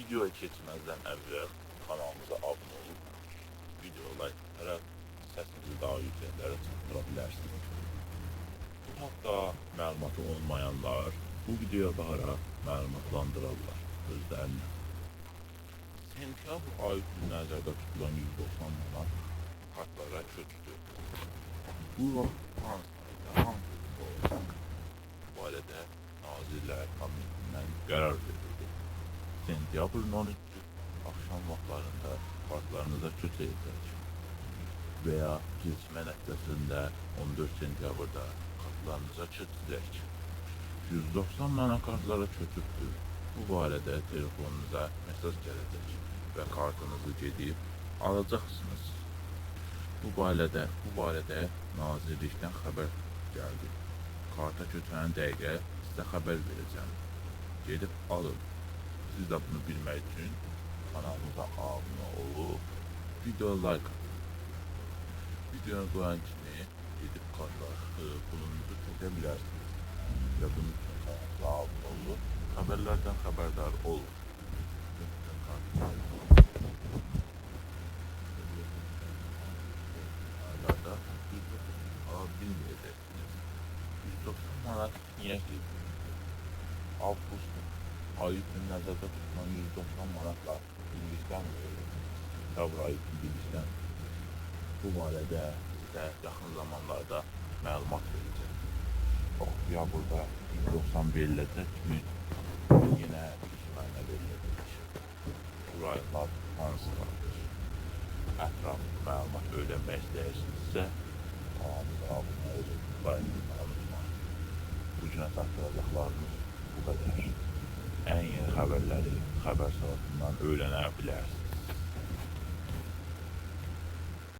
Videoya geçmezden evvel kanalımıza abone olup video like'lara sesimizi daha yükseklere çıkartabilirsiniz. Hatta məlumatı olmayanlar bu videoya baxaraq məlumatlandırırlar özlərini. Sentyabr ayı üçün nəzərdə tutulan 190 manat kartlara köçdü. Bu vaxt hansısa hansı bu barədə Nazirlər Kabinetindən qərar verildi. Sentyabrın 13-cü axşam vaxtlarında kartlarınıza köçəcək veya keçmə nəticəsində 14 sentyabrda kartlarınıza köçəcək. 190 manat kartlara köçübdür. Bu barədə telefonunuza mesaj gələcək və kartınızı gedib alacaqsınız. Bu barədə bu barədə nazirlikdən xəbər gəldi. Karta köçən dəqiqə sizə xəbər verəcəm. Gedib alın. Siz də bunu bilmək üçün kanalımıza abunə olub video like atın. Videonu qoyan kimi gedib kartlar e, pulunuzu çəkə bilərsiniz. Və bunun üçün kanalımıza abunə olub xəbərlərdən xəbərdar olun. Bilmeyeceksiniz. 190 manat niye ki? İçin nəzərdə tutulan 190 manatla birlikdən Tabr ayı üçün birlikdən bu barədə sizə yaxın zamanlarda məlumat verəcək. Oktyabrda 190 veriləcək mi? Yenə işğalə veriləcək. Buraylar hansı qalır? ətraf məlumat öyrənmək istəyirsinizsə, kanalımıza abunə olun, etməyi unutmayın. Bu günə çatdıracaqlarımız bu qədər. Xəbər saatından öyrənə bilərsiniz.